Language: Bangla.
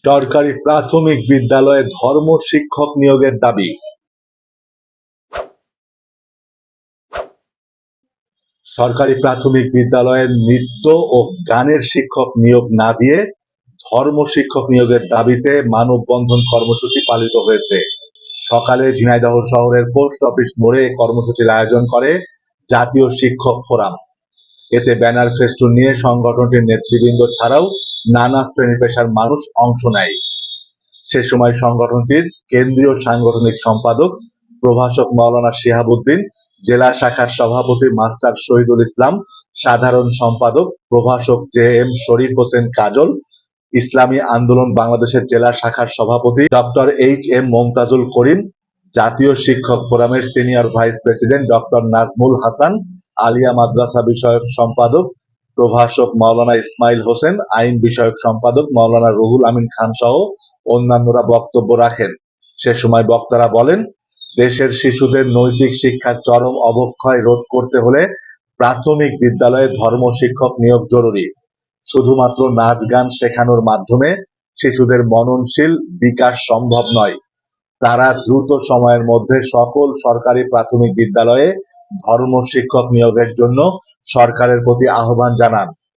সরকারি প্রাথমিক বিদ্যালয়ে ধর্ম শিক্ষক নিয়োগের দাবি। সরকারি প্রাথমিক বিদ্যালয়ের নৃত্য ও গানের শিক্ষক নিয়োগ না দিয়ে ধর্ম শিক্ষক নিয়োগের দাবিতে মানববন্ধন কর্মসূচি পালিত হয়েছে। সকালে ঝিনাইদহ শহরের পোস্ট অফিস মোড়ে কর্মসূচির আয়োজন করে জাতীয় শিক্ষক ফোরাম। এতে ব্যানার ফেস্টুন নিয়ে সংগঠনটির নেতৃবৃন্দ ছাড়াও নানা শ্রেণি পেশার মানুষ অংশ নেয়। সে সময় সংগঠনটির কেন্দ্রীয় সাংগঠনিক সম্পাদক প্রভাষক মাওলানা শিহাবুদ্দিন, জেলা শাখার সভাপতি মাস্টার শহীদুল ইসলাম, সাধারণ সম্পাদক প্রভাষক জে এম শরীফ হোসেন কাজল, ইসলামী আন্দোলন বাংলাদেশের জেলা শাখার সভাপতি doctor H M Momtazul Karim, জাতীয় শিক্ষক ফোরামের senior vice president doctor Nazmul Hasan, Alia madrasa বিষয়ক সম্পাদক প্রভাষক মাওলানা ইসমাইল হোসেন, আইন বিষয়ক সম্পাদক মাওলানা রুহুল আমিন খান সহ অন্যান্যরা বক্তব্য রাখেন। সে সময় বক্তারা বলেন, দেশের শিশুদের নৈতিক শিক্ষার চরম অবক্ষয় রোধ করতে হলে প্রাথমিক বিদ্যালয়ে ধর্ম শিক্ষক নিয়োগ জরুরি। শুধুমাত্র নাচ গান শেখানোর মাধ্যমে শিশুদের মননশীল বিকাশ সম্ভব নয়। তারা দ্রুত সময়ের মধ্যে সকল সরকারি প্রাথমিক বিদ্যালয়ে ধর্ম শিক্ষক নিয়োগের জন্য সরকারের প্রতি আহ্বান জানান।